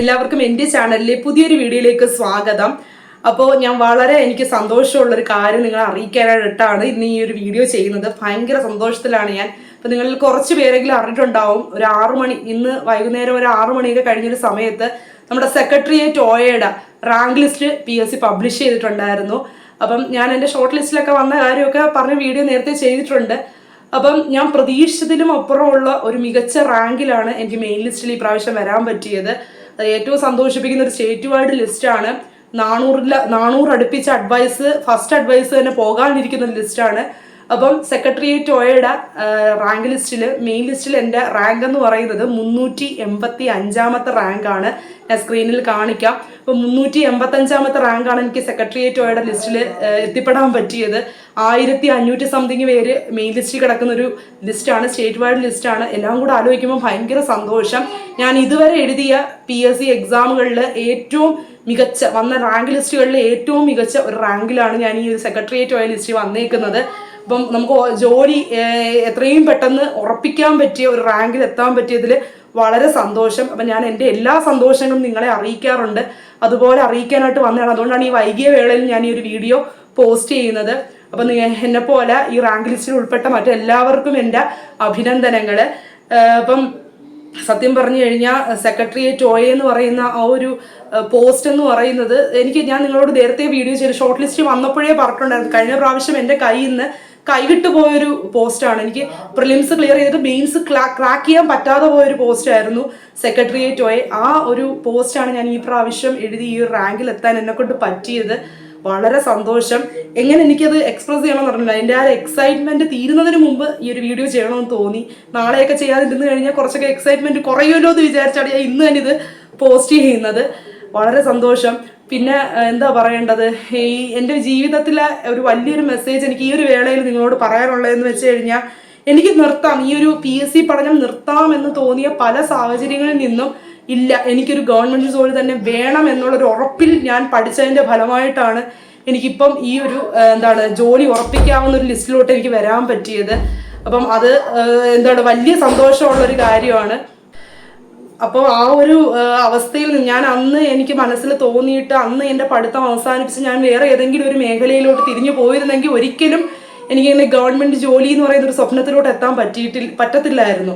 എല്ലാവർക്കും എന്റെ ചാനലിലെ പുതിയൊരു വീഡിയോയിലേക്ക് സ്വാഗതം. അപ്പോൾ ഞാൻ വളരെ എനിക്ക് സന്തോഷമുള്ള ഒരു കാര്യം നിങ്ങളെ അറിയിക്കാനായിട്ടാണ് ഇന്ന് ഈ ഒരു വീഡിയോ ചെയ്യുന്നത്. ഭയങ്കര സന്തോഷത്തിലാണ് ഞാൻ. അപ്പോൾ നിങ്ങളിൽ കുറച്ച് പേരെങ്കിലും അറിഞ്ഞിട്ടുണ്ടാവും. ഒരു ആറു മണി ഇന്ന് വൈകുന്നേരം ഒരു ആറു മണിയൊക്കെ കഴിഞ്ഞൊരു സമയത്ത് നമ്മുടെ secretariat ഓയയുടെ rank list P S C publish ചെയ്തിട്ടുണ്ടായിരുന്നു. അപ്പം ഞാൻ എന്റെ ഷോർട്ട് ലിസ്റ്റിലൊക്കെ വന്ന കാര്യമൊക്കെ പറഞ്ഞ വീഡിയോ നേരത്തെ ചെയ്തിട്ടുണ്ട്. അപ്പം ഞാൻ പ്രതീക്ഷിച്ചതിലും അപ്പുറമുള്ള ഒരു മികച്ച റാങ്കിലാണ് എനിക്ക് മെയിൻ ലിസ്റ്റിൽ ഈ പ്രാവശ്യം വരാൻ പറ്റിയത്. ഏറ്റവും സന്തോഷിപ്പിക്കുന്ന ഒരു സ്റ്റേറ്റ് വൈഡ് ലിസ്റ്റാണ്. നാനൂറിൽ നാനൂറ് അടുപ്പിച്ച അഡ്വൈസ് ഫസ്റ്റ് അഡ്വൈസ് തന്നെ പോകാനിരിക്കുന്ന ലിസ്റ്റാണ്. അപ്പം സെക്രട്ടേറിയറ്റ് ഒയുടെ റാങ്ക് ലിസ്റ്റിൽ മെയിൻ ലിസ്റ്റിൽ എന്റെ റാങ്ക് എന്ന് പറയുന്നത് മുന്നൂറ്റി എൺപത്തി അഞ്ചാമത്തെ റാങ്കാണ് ഞാൻ സ്ക്രീനിൽ കാണിക്കാം. അപ്പോൾ മുന്നൂറ്റി എൺപത്തി അഞ്ചാമത്തെ റാങ്കാണ് എനിക്ക് സെക്രട്ടേറിയറ്റ് ഒയുടെ ലിസ്റ്റിൽ എത്തിപ്പെടാൻ പറ്റിയത്. ആയിരത്തി അഞ്ഞൂറ്റി സംതിങ് പേര് മെയിൻ ലിസ്റ്റിൽ കിടക്കുന്ന ഒരു ലിസ്റ്റാണ് സ്റ്റേറ്റ് വൈഡ് ലിസ്റ്റാണ് എല്ലാം കൂടെ ആലോചിക്കുമ്പോൾ ഭയങ്കര സന്തോഷം. ഞാൻ ഇതുവരെ എഴുതിയ പി എസ് സി എക്സാമുകളിൽ ഏറ്റവും മികച്ച വന്ന റാങ്ക് ലിസ്റ്റുകളിൽ ഏറ്റവും മികച്ച ഒരു റാങ്കിലാണ് ഞാൻ ഈ ഒരു സെക്രട്ടേറിയറ്റ് ഓയ ലിസ്റ്റിൽ വന്നേക്കുന്നത്. അപ്പം നമുക്ക് ജോലി എത്രയും പെട്ടെന്ന് ഉറപ്പിക്കാൻ പറ്റിയ ഒരു റാങ്കിൽ എത്താൻ പറ്റിയതിൽ വളരെ സന്തോഷം. അപ്പം ഞാൻ എന്റെ എല്ലാ സന്തോഷങ്ങളും നിങ്ങളെ അറിയിക്കാറുണ്ട്. അതുപോലെ അറിയിക്കാനായിട്ട് വന്നതാണ്. അതുകൊണ്ടാണ് ഈ വൈകിയ വേളയിൽ ഞാൻ ഈ ഒരു വീഡിയോ പോസ്റ്റ് ചെയ്യുന്നത്. അപ്പം എന്നെ പോലെ ഈ റാങ്ക് ലിസ്റ്റിൽ ഉൾപ്പെട്ട മറ്റെല്ലാവർക്കും എന്റെ അഭിനന്ദനങ്ങൾ അപ്പം സത്യം പറഞ്ഞു കഴിഞ്ഞാൽ സെക്രട്ടറിയേറ്റ് ഒ എന്ന് പറയുന്ന ആ ഒരു പോസ്റ്റ് എന്ന് പറയുന്നത് എനിക്ക് ഞാൻ നിങ്ങളോട് നേരത്തെ വീഡിയോ ചെയ്ത് ഷോർട്ട് ലിസ്റ്റ് വന്നപ്പോഴേ പറഞ്ഞിട്ടുണ്ടായിരുന്നു. കഴിഞ്ഞ പ്രാവശ്യം എന്റെ കയ്യിൽ നിന്ന് കൈവിട്ട് പോയൊരു പോസ്റ്റാണ്. എനിക്ക് പ്രിലിംസ് ക്ലിയർ ചെയ്തിട്ട് മെയിൻസ് ക്രാക്ക് ചെയ്യാൻ പറ്റാതെ പോയൊരു പോസ്റ്റായിരുന്നു സെക്രട്ടേറിയറ്റ് പോയി ആ ഒരു പോസ്റ്റാണ് ഞാൻ ഈ പ്രാവശ്യം എഴുതി ഈ ഒരു റാങ്കിൽ എത്താൻ എന്നെ കൊണ്ട് പറ്റിയത്. വളരെ സന്തോഷം. എങ്ങനെ എനിക്കത് എക്സ്പ്രസ് ചെയ്യണമെന്ന് പറഞ്ഞില്ല എന്റെ ആ എക്സൈറ്റ്മെന്റ് തീരുന്നതിന് മുമ്പ് ഈ ഒരു വീഡിയോ ചെയ്യണമെന്ന് തോന്നി. നാളെയൊക്കെ ചെയ്യാതിരുന്ന് കഴിഞ്ഞാൽ കുറച്ചൊക്കെ എക്സൈറ്റ്മെന്റ് കുറയുമല്ലോ എന്ന് വിചാരിച്ചാണ് ഞാൻ ഇന്ന് തന്നെ ഇത് പോസ്റ്റ് ചെയ്യുന്നത്. വളരെ സന്തോഷം. പിന്നെ എന്താ പറയേണ്ടത്? ഈ എന്റെ ജീവിതത്തിലെ ഒരു വലിയൊരു മെസ്സേജ് എനിക്ക് ഈ ഒരു വേളയിൽ നിങ്ങളോട് പറയാനുള്ളതെന്ന് വെച്ച് കഴിഞ്ഞാൽ എനിക്ക് നിർത്താം. ഈ ഒരു പി എസ് സി പഠനം നിർത്താം എന്ന് തോന്നിയ പല സാഹചര്യങ്ങളിൽ നിന്നും ഇല്ല. എനിക്കൊരു ഗവൺമെന്റ് ജോലി തന്നെ വേണം എന്നുള്ളൊരു ഉറപ്പിൽ ഞാൻ പഠിച്ചതിന്റെ ഫലമായിട്ടാണ് എനിക്കിപ്പം ഈ ഒരു എന്താണ് ജോലി ഉറപ്പിക്കാവുന്ന ഒരു ലിസ്റ്റിലോട്ട് എനിക്ക് വരാൻ പറ്റിയത്. അപ്പം അത് എന്താണ് വലിയ സന്തോഷമുള്ള ഒരു കാര്യമാണ്. അപ്പോൾ ആ ഒരു അവസ്ഥയിൽ നിന്ന് ഞാൻ അന്ന് എനിക്ക് മനസ്സിൽ തോന്നിയിട്ട് അന്ന് എന്റെ പഠിത്തം അവസാനിപ്പിച്ച് ഞാൻ വേറെ ഏതെങ്കിലും ഒരു മേഖലയിലോട്ട് തിരിഞ്ഞു പോയിരുന്നെങ്കിൽ ഒരിക്കലും എനിക്ക് ഇങ്ങനെ ഗവൺമെന്റ് ജോലി എന്ന് പറയുന്ന ഒരു സ്വപ്നത്തിലോട്ട് എത്താൻ പറ്റിയിട്ടില്ല പറ്റത്തില്ലായിരുന്നു.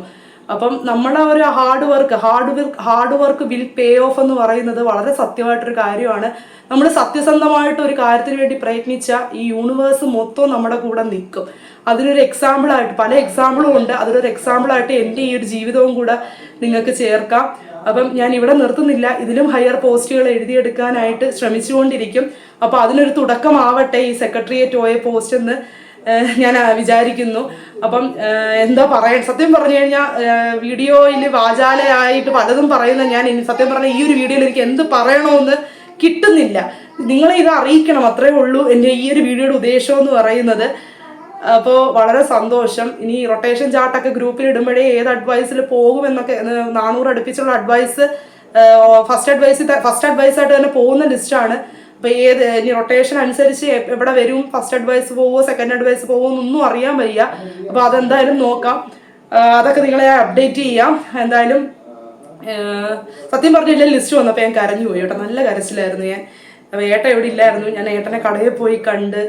അപ്പം നമ്മുടെ ഒരു hard work hard work hard work will pay off എന്ന് പറയുന്നത് വളരെ സത്യമായിട്ടൊരു കാര്യമാണ്. നമ്മൾ സത്യസന്ധമായിട്ട് ഒരു കാര്യത്തിന് വേണ്ടി പ്രയത്നിച്ച ഈ യൂണിവേഴ്സ് മൊത്തം നമ്മുടെ കൂടെ നിൽക്കും. അതിനൊരു എക്സാമ്പിളായിട്ട് പല എക്സാമ്പിളും ഉണ്ട്. അതിലൊരു എക്സാമ്പിളായിട്ട് എന്റെ ഈ ഒരു ജീവിതവും കൂടെ നിങ്ങൾക്ക് ചേർക്കാം. അപ്പം ഞാൻ ഇവിടെ നിർത്തുന്നില്ല. ഇതിലും ഹയർ പോസ്റ്റുകൾ എഴുതിയെടുക്കാനായിട്ട് ശ്രമിച്ചുകൊണ്ടിരിക്കും. അപ്പോൾ അതിനൊരു തുടക്കമാവട്ടെ ഈ സെക്രട്ടറിയേറ്റ് ഓയ പോസ്റ്റ് എന്ന് ഞാൻ വിചാരിക്കുന്നു. അപ്പം എന്താ പറയാൻ സത്യം പറഞ്ഞു കഴിഞ്ഞാൽ വീഡിയോയിൽ വാചാലയായിട്ട് പലതും പറയുന്ന ഞാൻ സത്യം പറഞ്ഞ ഈ ഒരു വീഡിയോയിൽ എനിക്ക് എന്ത് പറയണമെന്ന് കിട്ടുന്നില്ല. നിങ്ങളെ ഇത് അറിയിക്കണം അത്രേ ഉള്ളൂ എന്റെ ഈ ഒരു വീഡിയോയുടെ ഉദ്ദേശം എന്ന് പറയുന്നത്. അപ്പോൾ വളരെ സന്തോഷം. ഇനി റൊട്ടേഷൻ ചാർട്ടൊക്കെ ഗ്രൂപ്പിൽ ഇടുമ്പോഴേ ഏത് അഡ്വൈസിൽ പോകുമെന്നൊക്കെ നാനൂറ് അടുപ്പിച്ചുള്ള advice first advice first advice ആയിട്ട് തന്നെ പോകുന്ന ലിസ്റ്റാണ് അപ്പോൾ ഏത് ഇനി റൊട്ടേഷൻ അനുസരിച്ച് എവിടെ വരും ഫസ്റ്റ് അഡ്വൈസ് പോവോ സെക്കൻഡ് അഡ്വൈസ് പോവോ എന്നൊന്നും അറിയാൻ വയ്യ. അപ്പോൾ അതെന്തായാലും നോക്കാം. അതൊക്കെ നിങ്ങളെ അപ്ഡേറ്റ് ചെയ്യാം. എന്തായാലും സത്യം പറഞ്ഞില്ല ലിസ്റ്റ് വന്നപ്പോൾ ഞാൻ കരഞ്ഞു പോയി കേട്ടോ. നല്ല കരച്ചിലായിരുന്നു ഞാൻ. അപ്പോൾ ഏട്ടൻ എവിടെ ഇല്ലായിരുന്നു? ഞാൻ ഏട്ടനെ കടയിൽ പോയി കണ്ട്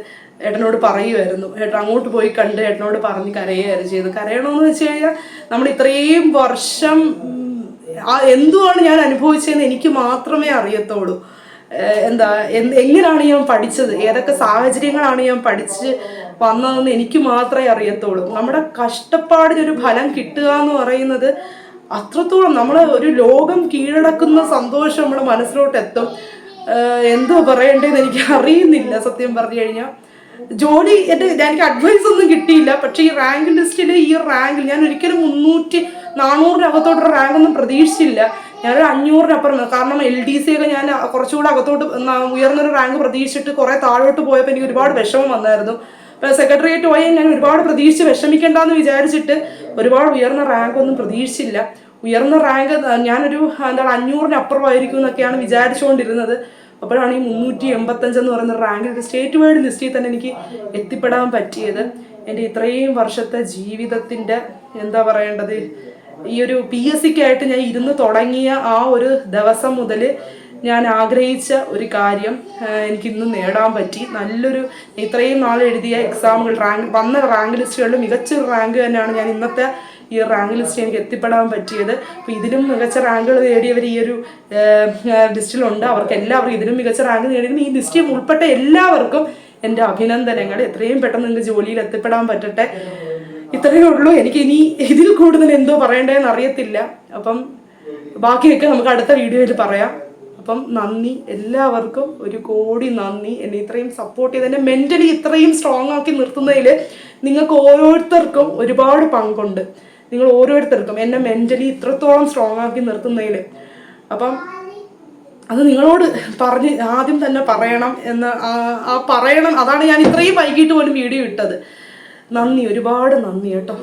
ഏട്ടനോട് പറയുമായിരുന്നു ഏട്ടൻ അങ്ങോട്ട് പോയി കണ്ട് ഏട്ടനോട് പറഞ്ഞ് കരയുകയായിരുന്നു ചെയ്തത് കരയണമെന്ന് വെച്ച് കഴിഞ്ഞാൽ നമ്മൾ ഇത്രയും വർഷം ആ എന്തുവാണ് ഞാൻ അനുഭവിച്ചതെന്ന് എനിക്ക് മാത്രമേ അറിയത്തുള്ളൂ. എന്ത് എങ്ങനെയാണ് ഞാൻ പഠിച്ചത്? ഏതൊക്കെ സാഹചര്യങ്ങളാണ് ഞാൻ പഠിച്ച് വന്നതെന്ന് എനിക്ക് മാത്രമേ അറിയത്തുള്ളൂ. നമ്മുടെ കഷ്ടപ്പാടിനൊരു ഫലം കിട്ടുക എന്ന് പറയുന്നത് അത്രത്തോളം നമ്മൾ ഒരു ലോകം കീഴടക്കുന്ന സന്തോഷം നമ്മുടെ മനസ്സിലോട്ട് എത്തും എന്തോ പറയണ്ടേന്ന് എനിക്ക് അറിയുന്നില്ല സത്യം പറഞ്ഞു കഴിഞ്ഞാൽ. ജോലി എന്റെ എനിക്ക് അഡ്വൈസ് ഒന്നും കിട്ടിയില്ല. പക്ഷേ ഈ റാങ്ക് ലിസ്റ്റിൽ ഈ റാങ്കിൽ ഞാൻ ഒരിക്കലും മുന്നൂറ്റി നാനൂറിനകത്തോട്ട് റാങ്ക് ഒന്നും പ്രതീക്ഷിച്ചില്ല. ഞാനൊരു അഞ്ഞൂറിനപ്പുറം കാരണം എൽ ഡി സി ഒക്കെ ഞാൻ കുറച്ചുകൂടെ അകത്തോട്ട് ഉയർന്നൊരു റാങ്ക് പ്രതീക്ഷിച്ചിട്ട് കുറേ താഴോട്ട് പോയപ്പോൾ എനിക്ക് ഒരുപാട് വിഷമം വന്നായിരുന്നു. ഇപ്പോൾ സെക്രട്ടറിയേറ്റ് പോയാൽ ഞാൻ ഒരുപാട് പ്രതീക്ഷിച്ച് വിഷമിക്കേണ്ടെന്ന് വിചാരിച്ചിട്ട് ഒരുപാട് ഉയർന്ന റാങ്ക് ഒന്നും പ്രതീക്ഷിച്ചില്ല. ഉയർന്ന റാങ്ക് ഞാനൊരു എന്താണ് അഞ്ഞൂറിനപ്പുറമായിരിക്കും എന്നൊക്കെയാണ് വിചാരിച്ചുകൊണ്ടിരുന്നത് അപ്പോഴാണ് ഈ മുന്നൂറ്റി എൺപത്തഞ്ച് എന്ന് പറയുന്ന റാങ്കിൽ സ്റ്റേറ്റ് വൈഡ് ലിസ്റ്റിൽ തന്നെ എനിക്ക് എത്തിപ്പെടാൻ പറ്റിയത്. എന്റെ ഇത്രയും വർഷത്തെ ജീവിതത്തിന്റെ എന്താ പറയേണ്ടത് ഈ ഒരു പി എസ് സിക്കായിട്ട് ഞാൻ ഇരുന്ന് തുടങ്ങിയ ആ ഒരു ദിവസം മുതൽ ഞാൻ ആഗ്രഹിച്ച ഒരു കാര്യം എനിക്കിന്ന് നേടാൻ പറ്റി. നല്ലൊരു ഇത്രയും നാൾ എഴുതിയ എക്സാമുകൾ റാങ്ക് വന്ന റാങ്ക് ലിസ്റ്റുകളിൽ മികച്ചൊരു റാങ്ക് തന്നെയാണ് ഞാൻ ഇന്നത്തെ ഈ റാങ്ക് ലിസ്റ്റ് എനിക്ക് എത്തിപ്പെടാൻ പറ്റിയത്. അപ്പോൾ ഇതിലും മികച്ച റാങ്കുകൾ നേടിയവർ ഈ ഒരു ലിസ്റ്റിലുണ്ട്. അവർക്ക് എല്ലാവർക്കും ഇതിലും മികച്ച റാങ്ക് നേടിയതിന് ഈ ലിസ്റ്റിൽ ഉൾപ്പെട്ട എല്ലാവർക്കും എന്റെ അഭിനന്ദനങ്ങൾ. എത്രയും പെട്ടെന്ന് എന്റെ ജോലിയിൽ എത്തിപ്പെടാൻ പറ്റട്ടെ. ഇത്രയേ ഉള്ളൂ. എനിക്ക് ഇനി ഇതിൽ കൂടുതൽ എന്തോ പറയണ്ടേന്ന് അറിയത്തില്ല. അപ്പം ബാക്കിയൊക്കെ നമുക്ക് അടുത്ത വീഡിയോയിൽ പറയാം. അപ്പം നന്ദി. എല്ലാവർക്കും ഒരു കോടി നന്ദി. എന്നെ ഇത്രയും സപ്പോർട്ട് ചെയ്ത് എന്നെ മെന്റലി ഇത്രയും സ്ട്രോങ് ആക്കി നിർത്തുന്നതിൽ നിങ്ങൾക്ക് ഓരോരുത്തർക്കും ഒരുപാട് പങ്കുണ്ട്. നിങ്ങൾ ഓരോരുത്തർക്കും എന്നെ മെന്റലി ഇത്രത്തോളം സ്ട്രോങ് ആക്കി നിർത്തുന്നതിൽ അപ്പം അത് നിങ്ങളോട് പറഞ്ഞ് ആദ്യം തന്നെ പറയണം എന്ന് ആ- പറയണം. അതാണ് ഞാൻ ഇത്രയും വൈകിട്ട് പോലും വീഡിയോ ഇട്ടത്. നന്ദി ഒരുപാട് നന്ദി കേട്ടോ.